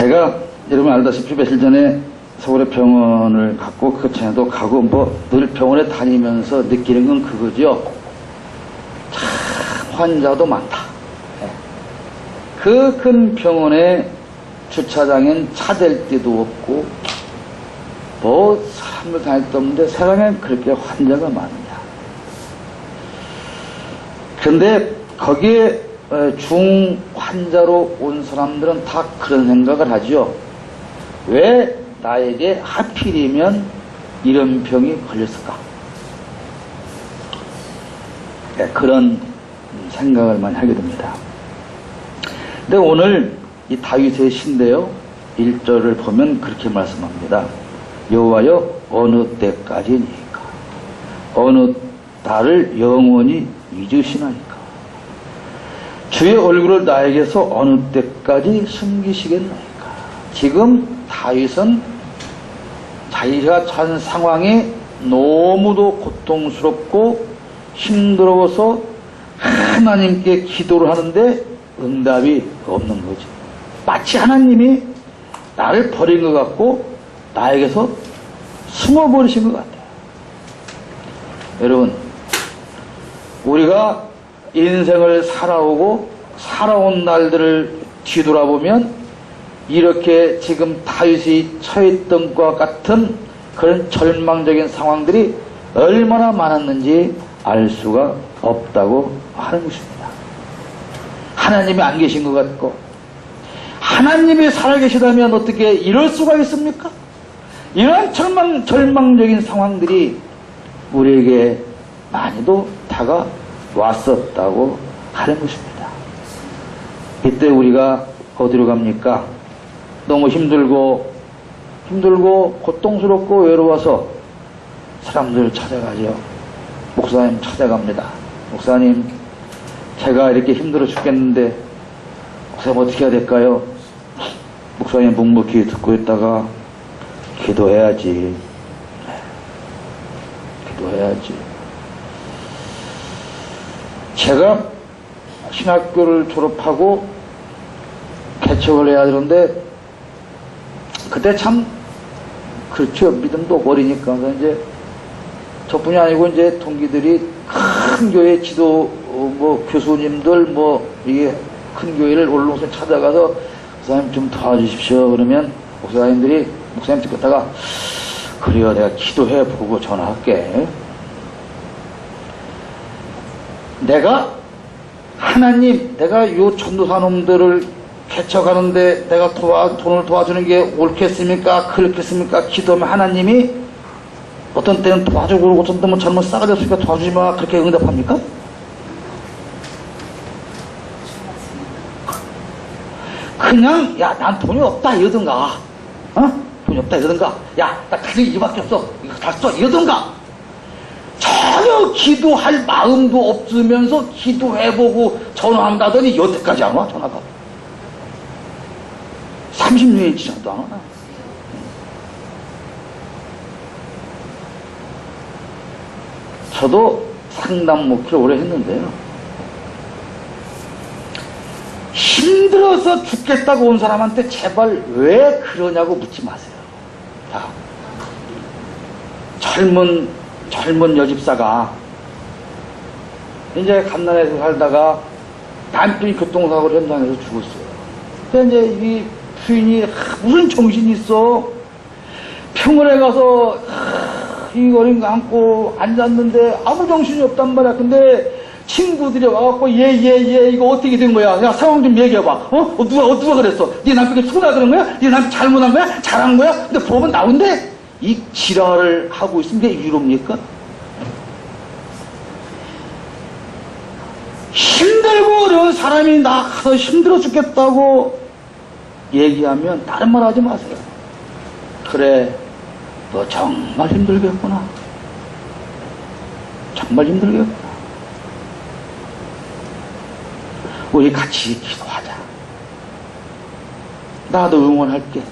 제가 여러분 알다시피 며칠 전에 서울의 병원을 갔고 그 전에도 가고 뭐 늘 병원에 다니면서 느끼는 건 그거죠. 참 환자도 많다. 그 큰 병원에 주차장엔 차 댈 데도 없고 뭐 사람들 다닐 데 없는데 세상엔 그렇게 환자가 많냐. 그런데 거기에 어, 중 환자로 온 사람들은 다 그런 생각을 하죠. 왜 나에게 하필이면 이런 병이 걸렸을까? 네, 그런 생각을 많이 하게 됩니다. 근데 오늘 이 다윗의 시인데요. 1절을 보면 그렇게 말씀합니다. 여호와여 어느 때까지니까 어느 나를 영원히 잊으시나이까 주의 얼굴을 나에게서 어느 때까지 숨기시겠나이까 지금 다윗은 자기가 처한 상황이 너무도 고통스럽고 힘들어서 하나님께 기도를 하는데 응답이 없는 거지. 마치 하나님이 나를 버린 것 같고 나에게서 숨어버리신 것 같아요. 여러분, 우리가 인생을 살아오고 살아온 날들을 뒤돌아보면 이렇게 지금 다윗이 처했던 것과 같은 그런 절망적인 상황들이 얼마나 많았는지 알 수가 없다고 하는 것입니다. 하나님이 안 계신 것 같고 하나님이 살아계시다면 어떻게 이럴 수가 있습니까? 이런 절망, 절망적인 상황들이 우리에게 많이도 다가 왔었다고 하는 것입니다. 이때 우리가 어디로 갑니까? 너무 힘들고, 힘들고, 고통스럽고, 외로워서 사람들을 찾아가죠. 목사님 찾아갑니다. 목사님, 제가 이렇게 힘들어 죽겠는데, 목사님 어떻게 해야 될까요? 목사님 묵묵히 듣고 있다가, 기도해야지. 기도해야지. 제가 신학교를 졸업하고 개척을 해야 되는데 그때 참 그렇죠. 믿음도 어리니까. 그래서 이제 저뿐이 아니고 이제 동기들이 큰 교회 지도 어, 뭐 교수님들 뭐 이게 큰 교회를 올롱선 찾아가서 목사님 좀 도와주십시오. 그러면 목사님들이 목사님 듣다가 그래요. 내가 기도해 보고 전화할게 내가 하나님 내가 요 전도사 놈들을 개척하는데 내가 도와, 돈을 도와주는 게 옳겠습니까? 그렇겠습니까? 기도하면 하나님이 어떤 때는 도와주고 그러고 어떤 때는 잘못 싸가지 없으니까 도와주지 마. 그렇게 응답합니까? 그냥 야 난 돈이 없다 이러든가. 어? 돈이 없다 이러든가. 야 나 가진 이밖에 없어. 이거 다 써 이러든가 전혀 기도할 마음도 없으면서 기도해보고 전화한다더니 여태까지 안 와 전화가 30년이 지나도 안 와. 저도 상담 목회를 오래 했는데요. 힘들어서 죽겠다고 온 사람한테 제발 왜 그러냐고 묻지 마세요. 자, 젊은, 젊은 여집사가 이제 감난에서 살다가 남편이 교통사고로 현장에서 죽었어요. 근데 이제 이 부인이 무슨 정신이 있어? 병원에 가서 이 어린 거 안고 앉았는데 아무 정신이 없단 말이야. 근데 친구들이 와갖고 얘 이거 어떻게 된 거야? 야 상황 좀 얘기해봐. 어? 어, 누가 어, 누가 그랬어? 네 남편이 죽으라 그런 거야? 네 남편 잘못한 거야? 잘한 거야? 근데 보면 나온대. 이 지랄을 하고 있으면 이게 유럽니까? 힘들고 어려운 사람이 나 힘들어 죽겠다고 얘기하면 다른 말 하지 마세요. 그래, 너 정말 힘들겠구나. 정말 힘들겠구나. 우리 같이 기도하자. 나도 응원할게.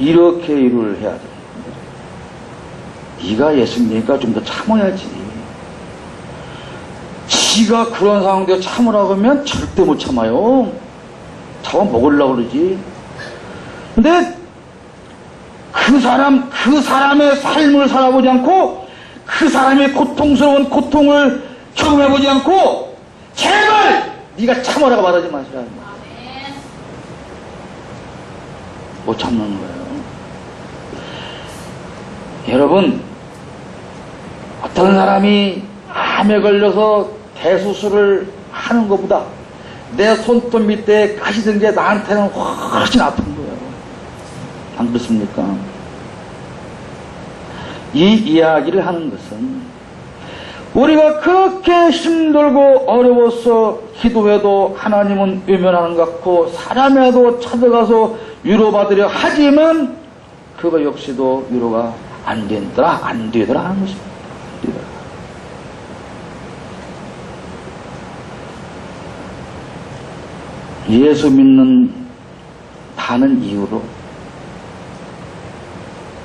이렇게 일을 해야 돼. 네가 예수님이니까 좀 더 참아야지. 지가 그런 상황에 참으라고 하면 절대 못 참아요. 잡아먹으려고 그러지. 근데 그 사람, 그 사람의 삶을 살아보지 않고 그 사람의 고통스러운 고통을 경험해보지 않고 제발 네가 참으라고 말하지 마시라. 못 참는 거예요. 여러분, 어떤 사람이 암에 걸려서 대수술을 하는 것보다 내 손톱 밑에 가시 든게 나한테는 훨씬 아픈 거예요. 안 그렇습니까? 이 이야기를 하는 것은 우리가 그렇게 힘들고 어려워서 기도해도 하나님은 외면하는 것 같고 사람에도 찾아가서 위로받으려 하지만 그거 역시도 위로가 안 되더라 안 되더라 하는 것입니다. 예수 믿는 다는 이유로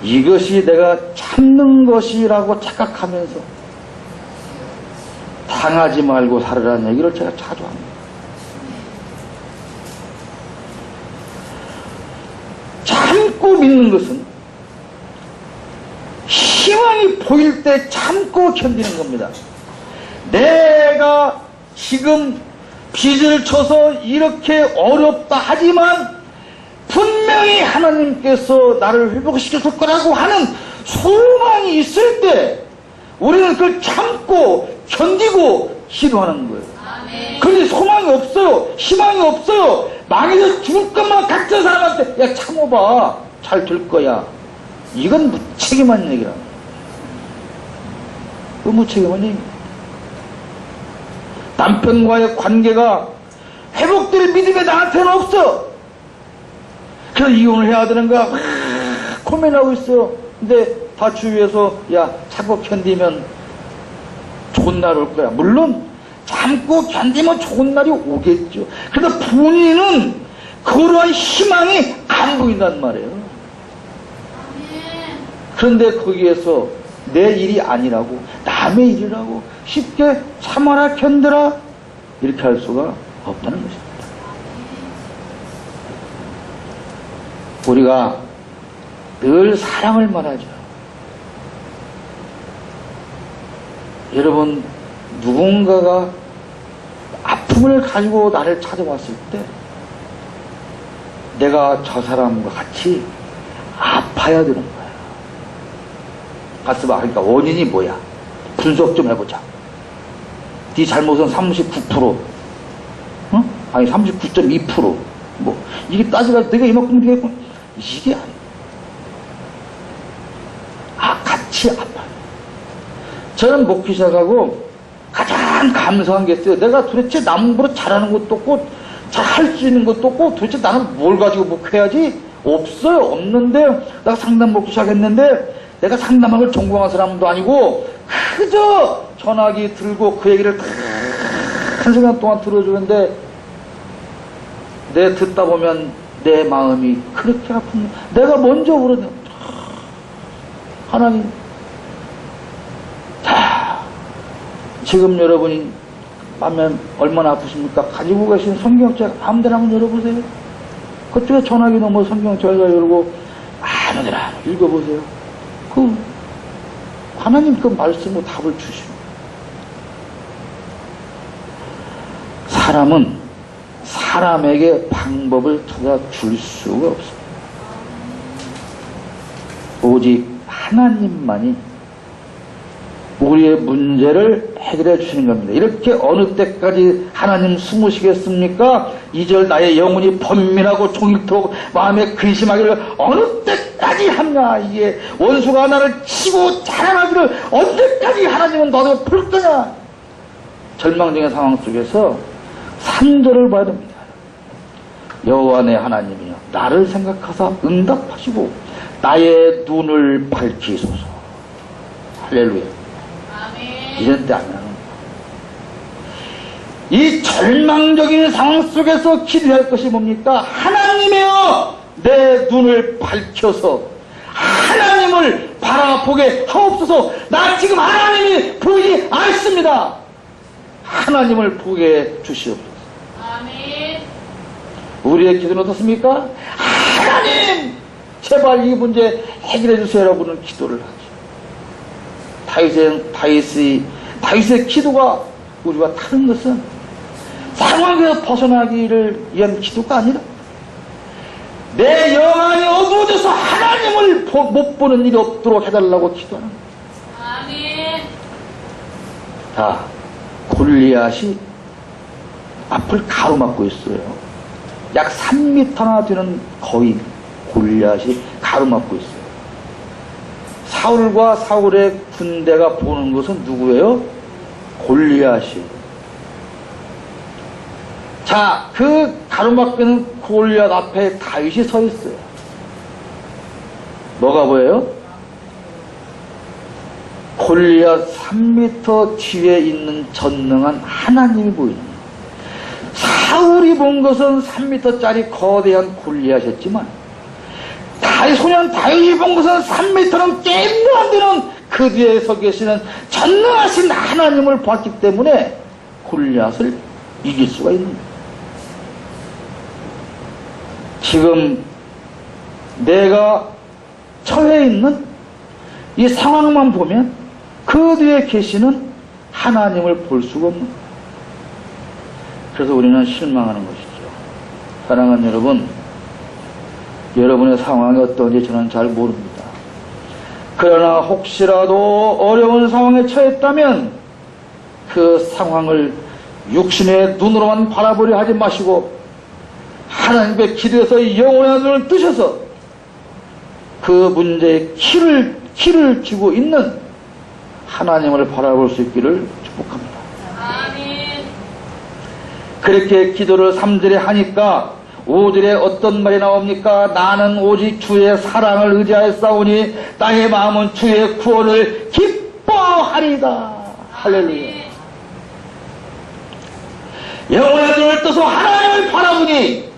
이것이 내가 참는 것이라고 착각하면서 당하지 말고 살으라는 얘기를 제가 자주 합니다. 참고 믿는 것은 보일 때 참고 견디는 겁니다. 내가 지금 빚을 쳐서 이렇게 어렵다 하지만 분명히 하나님께서 나를 회복시켜줄 거라고 하는 소망이 있을 때 우리는 그걸 참고 견디고 기도하는 거예요. 그런데 소망이 없어요. 희망이 없어요. 망해서 죽을 것만 같은 사람한테 야 참아봐. 잘 될 거야. 이건 무책임한 얘기라. 그 무책임한 얘기. 남편과의 관계가 회복될 믿음이 나한테는 없어. 그래서 이혼을 해야 되는가 막 고민하고 있어요. 근데 다 주위에서 야 참고 견디면 좋은 날 올 거야. 물론 참고 견디면 좋은 날이 오겠죠. 그런데 본인은 그러한 희망이 안 보인단 말이에요. 그런데 거기에서 내 일이 아니라고 남의 일이라고 쉽게 참아라 견뎌라 이렇게 할 수가 없다는 것입니다. 우리가 늘 사랑을 말하죠. 여러분, 누군가가 아픔을 가지고 나를 찾아왔을 때 내가 저 사람과 같이 아파야 되는 거야. 가슴 아 그러니까 원인이 뭐야? 분석 좀 해보자. 네 잘못은 39%, 응? 아니 39.2%. 뭐 이게 따지가 내가 이만큼 되겠고 이게 아니야. 아 같이 아파요. 저는 목기 시작하고 가장 감사한 게 있어요. 내가 도대체 남보다 잘하는 것도 없고 잘 할 수 있는 것도 없고 도대체 나는 뭘 가지고 목회하지? 없어요. 없는데 내가 상담 먹기 시작했는데 내가 상담학을 전공한 사람도 아니고 그저 전화기 들고 그 얘기를 한 시간 동안 들어주는데 내 듣다 보면 내 마음이 그렇게 아픈 내가 먼저 울었네. 하나님 자 지금 여러분이 마음에 얼마나 아프십니까? 가지고 계신 성경책 아무데나 한번 열어보세요. 그쪽에 전화기 넘어 성경책 열고 아무데나 읽어보세요. 그 하나님 그 말씀으로 답을 주시고 사람은 사람에게 방법을 찾아 줄 수가 없습니다. 오직 하나님만이 우리의 문제를 해결해 주시는 겁니다. 이렇게 어느 때까지 하나님 숨으시겠습니까? 이절 나의 영혼이 번민하고 종일토록 마음에 근심하기를 어느 때까지 하냐 이게. 원수가 나를 치고 자랑하기를 언제까지 하나님은 너를 풀 거냐. 절망적인 상황 속에서 3절을 봐야 됩니다. 여호와 내 하나님이여 나를 생각하사 응답하시고 나의 눈을 밝히소서. 할렐루야. 이런 때 하면 이 절망적인 상황 속에서 기도할 것이 뭡니까? 하나님이여! 내 눈을 밝혀서 하나님을 바라보게 하옵소서 나 지금 하나님이 보이지 않습니다 하나님을 보게 주시옵소서 우리의 기도는 어떻습니까? 하나님! 제발 이 문제 해결해 주세요. 라고는 기도를 하죠. 다윗의, 다윗의, 다윗의 기도가 우리와 다른 것은 상황에서 벗어나기를 위한 기도가 아니라 내 영안이 어두워져서 하나님을 보- 못 보는 일이 없도록 해달라고 기도하는 거예요. 아멘. 자, 골리앗이 앞을 가로막고 있어요. 약 3m나 되는 거인 골리앗이 가로막고 있어요. 사울과 사울의 군대가 보는 것은 누구예요? 골리앗이에요. 자, 그 가로막히는 골리앗 앞에 다윗이 서 있어요. 뭐가 보여요? 골리앗 3m 뒤에 있는 전능한 하나님이 보이는. 사울이 본 것은 3m짜리 거대한 골리앗이었지만 다윗 소년 다윗이 본 것은 3m는 게임도 안 되는 그 뒤에 서 계시는 전능하신 하나님을 봤기 때문에 골리앗을 이길 수가 있는 거예요. 지금 내가 처해 있는 이 상황만 보면 그 뒤에 계시는 하나님을 볼 수가 없는. 그래서 우리는 실망하는 것이죠. 사랑하는 여러분, 여러분의 상황이 어떤지 저는 잘 모릅니다. 그러나 혹시라도 어려운 상황에 처했다면 그 상황을 육신의 눈으로만 바라보려 하지 마시고 하나님의 기도에서 영원한 눈을 뜨셔서 그 문제에 키를, 키를 쥐고 있는 하나님을 바라볼 수 있기를 축복합니다. 아멘. 그렇게 기도를 3절에 하니까 5절에 어떤 말이 나옵니까? 나는 오직 주의 사랑을 의지하여 싸우니 땅의 마음은 주의 구원을 기뻐하리다. 할렐루야. 영원한 눈을 떠서 하나님을 바라보니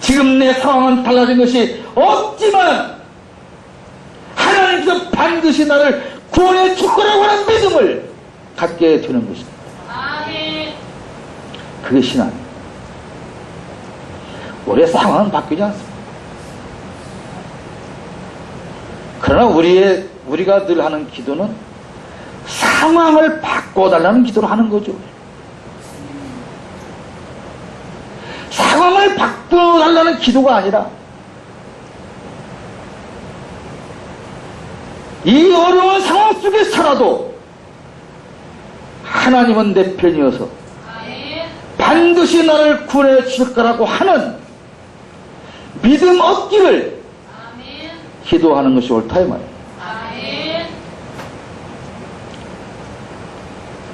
지금 내 상황은 달라진 것이 없지만 하나님께서 반드시 나를 구원해 줄 거라고 하는 믿음을 갖게 되는 것입니다. 그게 신앙이에요. 우리의 상황은 바뀌지 않습니다. 그러나 우리의, 우리가 늘 하는 기도는 상황을 바꿔달라는 기도를 하는 거죠. 상황을 바꿔달라는 기도가 아니라 이 어려운 상황 속에 살아도 하나님은 내 편이어서. 반드시 나를 구원해 주실 거라고 하는 믿음 얻기를. 기도하는 것이 옳다 이 말이에요. 아멘.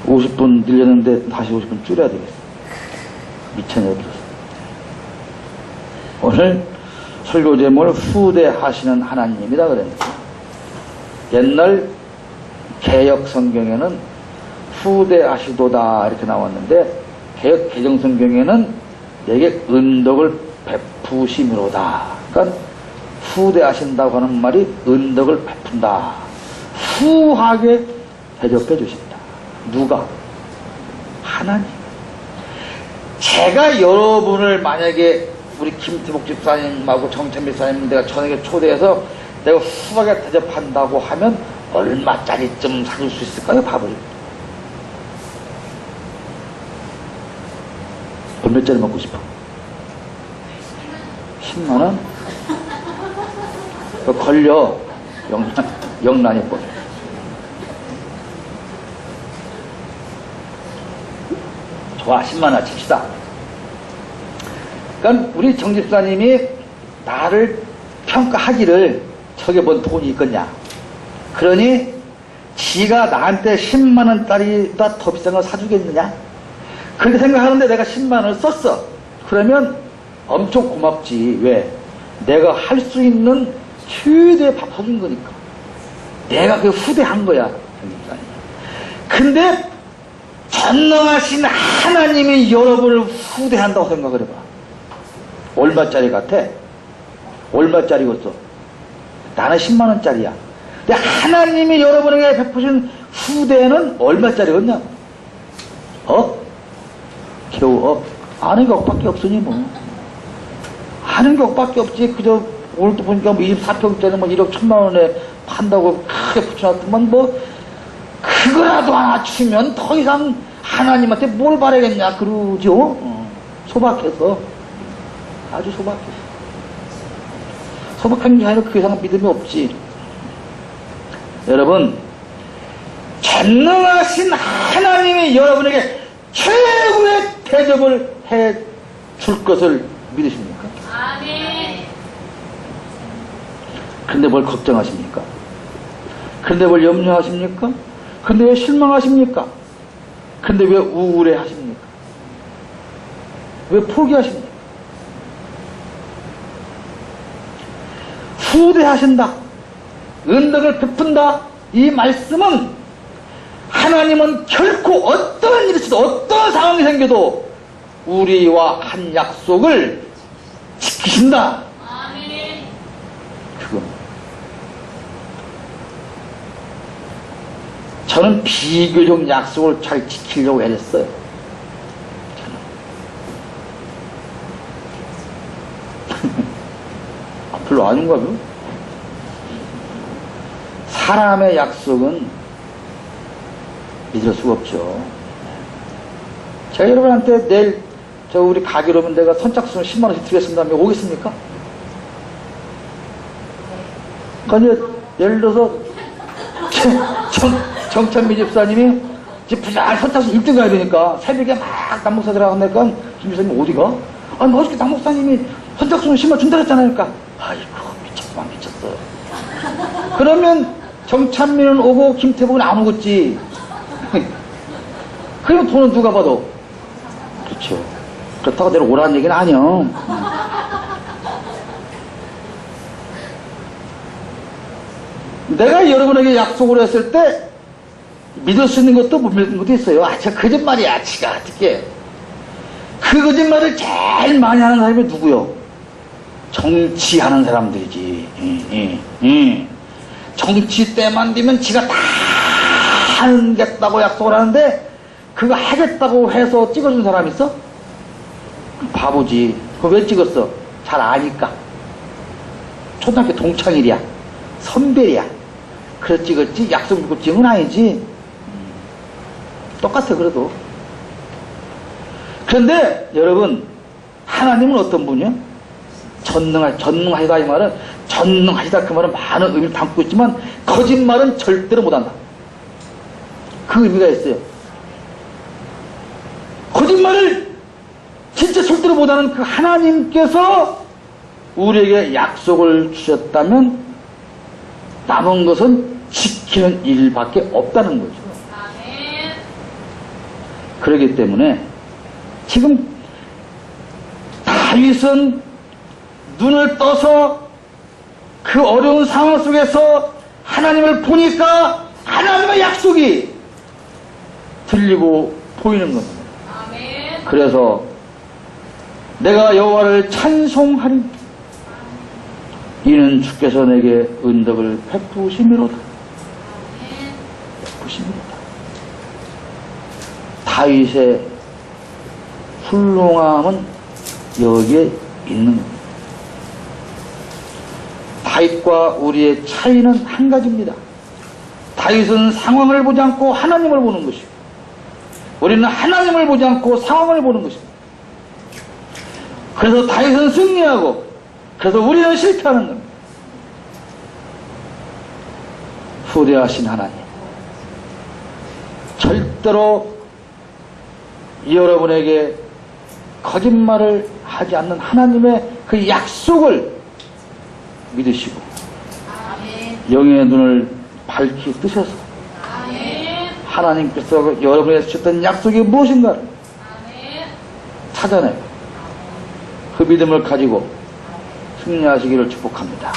50분 늘렸는데 다시 50분 줄여야 되겠어. 들었어. 오늘 설교 제목을 후대하시는 하나님이다 그랬는데 옛날 개혁 성경에는 후대하시도다 이렇게 나왔는데 개혁 개정 성경에는 내게 은덕을 베푸심으로다. 그러니까 후대하신다고 하는 말이 은덕을 베푼다. 후하게 대접해 주신다. 누가? 하나님. 제가 여러분을 만약에 우리 김태복 집사님하고 정찬 집사님 내가 저녁에 초대해서 내가 후하게 대접한다고 하면 얼마짜리쯤 사줄 수 있을까요, 밥을? 얼마짜리 먹고 싶어? 10만원? 그거 걸려. 영란, 영란이 걸려. 좋아, 10만원 칩시다. 그러니까 우리 정 집사님이 나를 평가하기를 저게 뭔 돈이 있겠냐. 그러니 지가 나한테 10만원짜리보다 더 비싼 걸 사주겠느냐. 그렇게 생각하는데 내가 10만원을 썼어. 그러면 엄청 고맙지. 왜? 내가 할 수 있는 최대의 밥 사준 거니까. 내가 그 후대한 거야. 정집사님. 근데 전능하신 하나님이 여러분을 후대한다고 생각을 해봐. 얼마짜리 같아? 얼마짜리겠어? 나는 10만원짜리야. 근데 하나님이 여러분에게 베푸신 후대는 얼마짜리겠냐? 어? 겨우 억? 아는 게 억밖에 없으니 뭐. 하는 것밖에 없지. 그저 오늘도 보니까 뭐 24평짜리 뭐 1억 천만 원에 판다고 크게 붙여놨더만 뭐 그거라도 하나 주면 더 이상 하나님한테 뭘 바라겠냐 그러죠. 어, 소박해서 아주 소박해서 소박한 게 아니라 그 이상 믿음이 없지. 여러분 전능하신 하나님이 여러분에게 최고의 대접을 해 줄 것을 믿으십니까? 아멘. 근데 뭘 걱정하십니까? 근데 뭘 염려하십니까? 근데 왜 실망하십니까? 근데 왜 우울해 하십니까? 왜 포기하십니까? 후대하신다. 은덕을 베푼다. 이 말씀은 하나님은 결코 어떤 일이 있어도 어떤 상황이 생겨도 우리와 한 약속을 지키신다. 아멘. 저는 비교적 약속을 잘 지키려고 애랬어요. 저는. 아, 별로 아닌가 봐요. 사람의 약속은 믿을 수가 없죠. 제가 여러분한테 내일 저 우리 가기로 오면 내가 선착순 10만원씩 드리겠습니다 하면 오겠습니까? 그러니까 예를 들어서 정, 정찬미 집사님이 이제 부잘 선착순 1등 가야 되니까 새벽에 막 남목사 들어가니까 김 집사님 어디가? 아니 뭐 어저께 남목사님이 선착순 10만 준다 했잖아요 그러니까 아이고 미쳤구만 미쳤어 그러면 정찬미는 오고 김태복은 안 오겠지 그러면 돈은 누가 받아? 그렇죠 그렇다고 내가 오라는 얘기는 아니야 내가 여러분에게 약속을 했을 때 믿을 수 있는 것도 못 믿는 것도 있어요. 아, 저 거짓말이야, 지가 어떻게. 그 거짓말을 제일 많이 하는 사람이 누구요? 정치하는 사람들이지. 예, 예, 예. 정치 때만 되면 지가 다 하겠다고 약속을 하는데 그거 하겠다고 해서 찍어준 사람 있어? 바보지. 그거 왜 찍었어? 잘 아니까. 초등학교 동창일이야. 선배야. 그래서 찍었지 약속 믿고 찍은 건 아니지. 음, 똑같아 그래도. 그런데 여러분 하나님은 어떤 분이요? 전능하 전능하시다 이 말은 전능하시다 그 말은 많은 의미를 담고 있지만 거짓말은 절대로 못한다. 그 의미가 있어요. 거짓말을 진짜 절대로 못하는 그 하나님께서 우리에게 약속을 주셨다면 남은 것은 지키는 일밖에 없다는 거죠. 그렇기 때문에 지금 다윗은 눈을 떠서 그 어려운 상황 속에서 하나님을 보니까 하나님의 약속이 들리고 보이는 겁니다. 아멘. 그래서 내가 여호와를 찬송하리 이는 주께서 내게 은덕을 베푸심이로다 아멘. 베푸심이로다 다윗의 훌륭함은 여기에 있는 겁니다 다윗과 우리의 차이는 한 가지입니다 다윗은 상황을 보지 않고 하나님을 보는 것이고 우리는 하나님을 보지 않고 상황을 보는 것입니다 그래서 다윗은 승리하고 그래서 우리는 실패하는 겁니다. 후대하신 하나님. 절대로 여러분에게 거짓말을 하지 않는 하나님의 그 약속을 믿으시고. 영의 눈을 밝히 뜨셔서. 하나님께서 여러분에게 주셨던 약속이 무엇인가를. 찾아내고 그 믿음을 가지고 승리하시기를 축복합니다.